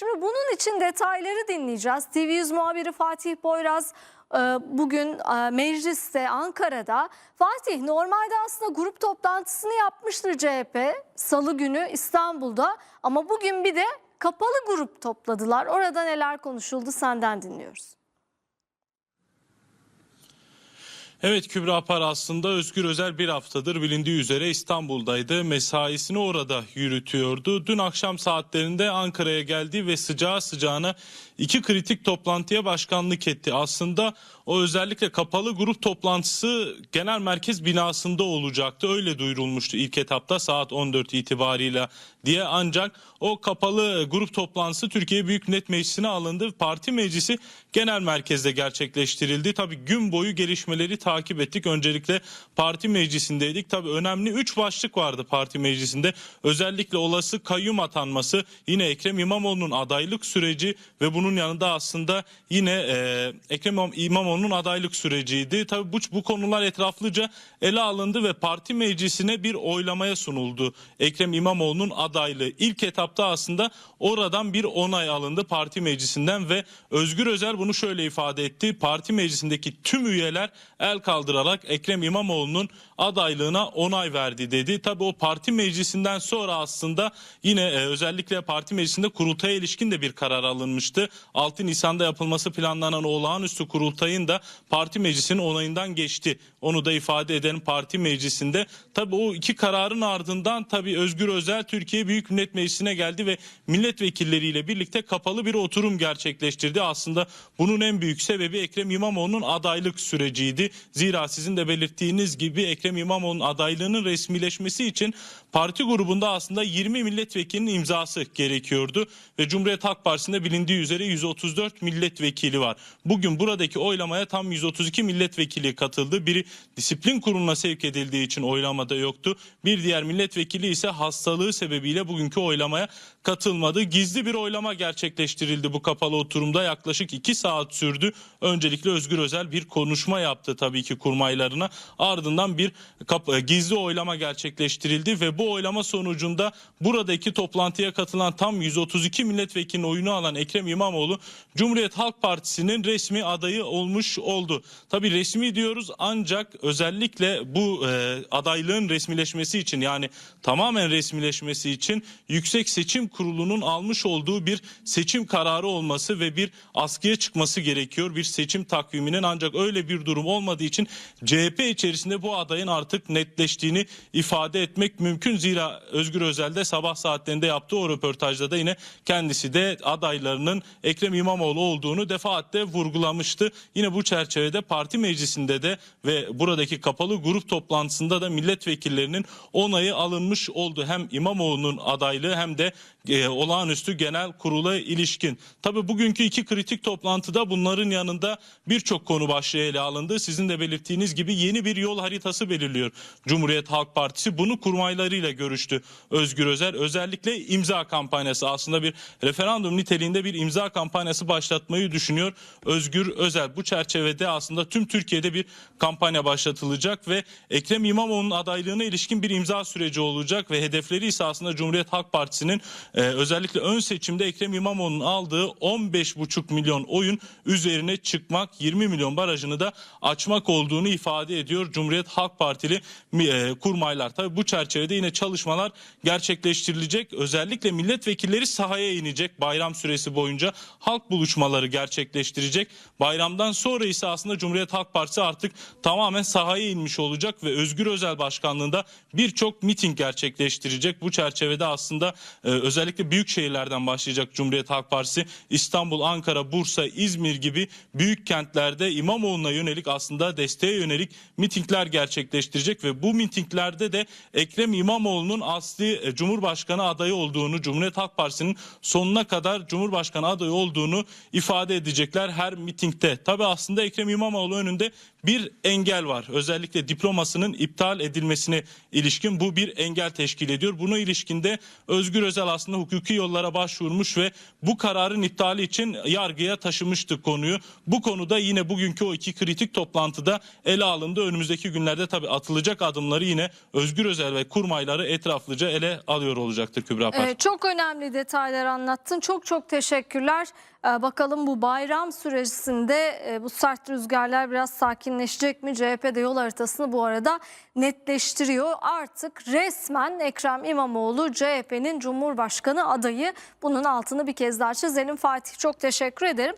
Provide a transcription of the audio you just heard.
Şimdi bunun için detayları dinleyeceğiz. TV100 muhabiri Fatih Boyraz e, bugün e, mecliste Ankara'da. Fatih normalde aslında grup toplantısını yapmıştır CHP salı günü İstanbul'da ama bugün bir de kapalı grup topladılar. Orada neler konuşuldu senden dinliyoruz. Evet Kübra Par aslında Özgür Özel bir haftadır bilindiği üzere İstanbul'daydı. Mesaisini orada yürütüyordu. Dün akşam saatlerinde Ankara'ya geldi ve sıcağı sıcağına iki kritik toplantıya başkanlık etti. Aslında o özellikle kapalı grup toplantısı genel merkez binasında olacaktı. Öyle duyurulmuştu ilk etapta saat 14 itibarıyla diye ancak o kapalı grup toplantısı Türkiye Büyük Millet Meclisi'ne alındı. Parti meclisi genel merkezde gerçekleştirildi. Tabii gün boyu gelişmeleri ettik. Öncelikle parti meclisindeydik. Tabii önemli 3 başlık vardı parti meclisinde. Özellikle olası kayyum atanması, yine Ekrem İmamoğlu'nun adaylık süreci ve bunun yanında aslında yine e, Ekrem İmamoğlu'nun adaylık süreciydi. Tabii bu, bu konular etraflıca ele alındı ve parti meclisine bir oylamaya sunuldu. Ekrem İmamoğlu'nun adaylığı ilk etapta aslında oradan bir onay alındı parti meclisinden ve Özgür Özel bunu şöyle ifade etti. Parti meclisindeki tüm üyeler el kaldırarak Ekrem İmamoğlu'nun adaylığına onay verdi dedi. Tabii o parti meclisinden sonra aslında yine e, özellikle parti meclisinde kurultaya ilişkin de bir karar alınmıştı. 6 Nisan'da yapılması planlanan olağanüstü kurultayın da parti meclisinin onayından geçti. Onu da ifade edelim parti meclisinde. Tabii o iki kararın ardından tabii Özgür Özel Türkiye Büyük Millet Meclisi'ne geldi ve milletvekilleriyle birlikte kapalı bir oturum gerçekleştirdi. Aslında bunun en büyük sebebi Ekrem İmamoğlu'nun adaylık süreciydi. Zira sizin de belirttiğiniz gibi Ekrem İmamoğlu'nun adaylığının resmileşmesi için parti grubunda aslında 20 milletvekilinin imzası gerekiyordu ve Cumhuriyet Halk Partisi'nde bilindiği üzere 134 milletvekili var. Bugün buradaki oylamaya tam 132 milletvekili katıldı. Biri disiplin kuruluna sevk edildiği için oylamada yoktu. Bir diğer milletvekili ise hastalığı sebebiyle bugünkü oylamaya katılmadı. Gizli bir oylama gerçekleştirildi bu kapalı oturumda. Yaklaşık 2 saat sürdü. Öncelikle Özgür Özel bir konuşma yaptı tabii ki kurmaylarına. Ardından bir kap- gizli oylama gerçekleştirildi ve bu oylama sonucunda buradaki toplantıya katılan tam 132 milletvekilinin oyunu alan Ekrem İmamoğlu Cumhuriyet Halk Partisi'nin resmi adayı olmuş oldu. Tabii resmi diyoruz ancak özellikle bu e, adaylığın resmileşmesi için yani tamamen resmileşmesi için Yüksek Seçim Kurulu'nun almış olduğu bir seçim kararı olması ve bir askıya çıkması gerekiyor. Bir seçim takviminin ancak öyle bir durum olmadığı CHP içerisinde bu adayın artık netleştiğini ifade etmek mümkün. Zira Özgür Özel de sabah saatlerinde yaptığı o röportajda da yine kendisi de adaylarının Ekrem İmamoğlu olduğunu defaatle vurgulamıştı. Yine bu çerçevede parti meclisinde de ve buradaki kapalı grup toplantısında da milletvekillerinin onayı alınmış oldu. Hem İmamoğlu'nun adaylığı hem de e, olağanüstü genel kurula ilişkin. Tabii bugünkü iki kritik toplantıda bunların yanında birçok konu başlığı ele alındı. Sizin de belirttiğiniz gibi yeni bir yol haritası belirliyor Cumhuriyet Halk Partisi. Bunu kurmaylarıyla görüştü Özgür Özel. Özellikle imza kampanyası aslında bir referandum niteliğinde bir imza kampanyası başlatmayı düşünüyor Özgür Özel. Bu çerçevede aslında tüm Türkiye'de bir kampanya başlatılacak ve Ekrem İmamoğlu'nun adaylığına ilişkin bir imza süreci olacak ve hedefleri ise aslında Cumhuriyet Halk Partisi'nin e, özellikle ön seçimde Ekrem İmamoğlu'nun aldığı 15,5 milyon oyun üzerine çıkmak 20 milyon barajını da açmak olduğunu ifade ediyor Cumhuriyet Halk Partili e, kurmaylar. Tabii bu çerçevede yine çalışmalar gerçekleştirilecek. Özellikle milletvekilleri sahaya inecek bayram süresi boyunca halk buluşmaları gerçekleştirecek. Bayramdan sonra ise aslında Cumhuriyet Halk Partisi artık tamamen sahaya inmiş olacak ve Özgür Özel başkanlığında birçok miting gerçekleştirecek. Bu çerçevede aslında e, özellikle büyük şehirlerden başlayacak Cumhuriyet Halk Partisi İstanbul, Ankara, Bursa, İzmir gibi büyük kentlerde İmamoğlu'na yönelik aslında desteğe yönelik mitingler gerçekleştirecek ve bu mitinglerde de Ekrem İmamoğlu'nun asli e, Cumhurbaşkanı adayı olduğunu, Cumhuriyet Halk Partisi'nin sonuna kadar Cumhurbaşkanı adayı olduğunu ifade edecekler her mitingde. Tabi aslında Ekrem İmamoğlu önünde bir engel var. Özellikle diplomasının iptal edilmesine ilişkin bu bir engel teşkil ediyor. Buna ilişkinde Özgür Özel aslında hukuki yollara başvurmuş ve bu kararın iptali için yargıya taşımıştı konuyu. Bu konuda yine bugünkü o iki kritik toplantıda ele alındı. Önümüzdeki günlerde tabii atılacak adımları yine Özgür Özel ve kurmayları etraflıca ele alıyor olacaktır Kübra Apar. Ee, çok önemli detaylar anlattın. Çok çok teşekkürler. Ee, bakalım bu bayram sürecinde e, bu sert rüzgarlar biraz sakinleşecek mi? CHP de yol haritasını bu arada netleştiriyor. Artık resmen Ekrem İmamoğlu CHP'nin Cumhurbaşkanı adayı. Bunun altını bir kez daha çizelim. Fatih çok teşekkür ederim.